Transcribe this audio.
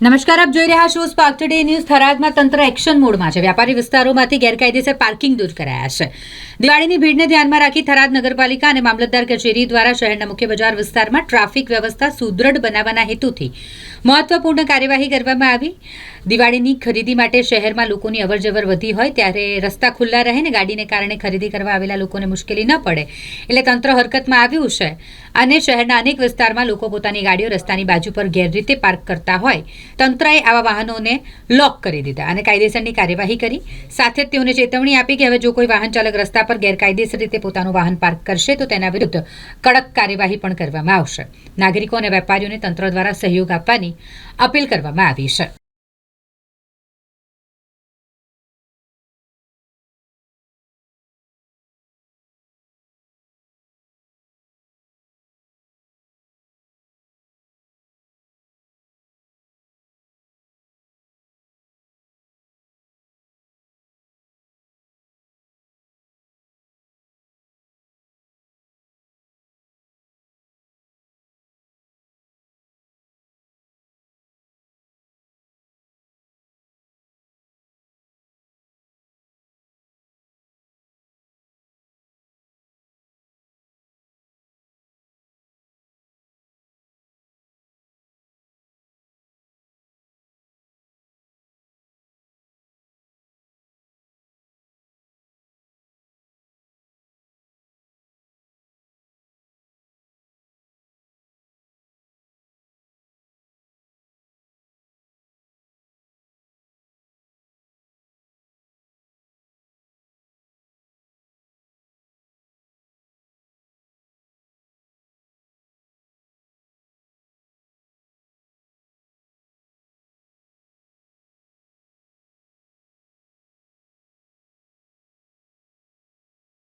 નમસ્કાર, આપ જોઈ રહ્યા છો સ્પાર્ક ટુડે ન્યૂઝ થરાદમાં તંત્ર એક્શન મોડમાં છે. વ્યાપારી વિસ્તારોમાંથી ગેરકાયદેસર પાર્કિંગ દૂર કરાયા છે. દિવાળીની ભીડને ધ્યાનમાં રાખી થરાદ નગરપાલિકા અને મામલતદાર કચેરી દ્વારા શહેરના મુખ્ય બજાર વિસ્તારમાં ટ્રાફિક વ્યવસ્થા સુદૃઢ બનાવવાના હેતુથી મહત્વપૂર્ણ કાર્યવાહી કરવામાં આવી. દિવાળીની ખરીદી માટે શહેરમાં લોકોની અવરજવર વધી હોય ત્યારે રસ્તા ખુલ્લા રહે ને ગાડીને કારણે ખરીદી કરવા આવેલા લોકોને મુશ્કેલી ન પડે એટલે તંત્ર હરકતમાં આવ્યું છે. અને શહેરના અનેક વિસ્તારમાં લોકો પોતાની ગાડીઓ રસ્તાની બાજુ પર ગેરરીતે પાર્ક કરતા હોય. તંત્રએ આવા વાહનોને લોક કરી દીધા અને કાયદેસરની કાર્યવાહી કરી. સાથે જ તેઓને ચેતવણી આપી કે હવે જો કોઈ વાહન ચાલક રસ્તા પર ગેરકાયદેસર રીતે પોતાનું વાહન પાર્ક કરશે તો તેના વિરુદ્ધ કડક કાર્યવાહી પણ કરવામાં આવશે. નાગરિકો અને વેપારીઓને તંત્ર દ્વારા સહયોગ આપવાની અપીલ કરવામાં આવી છે.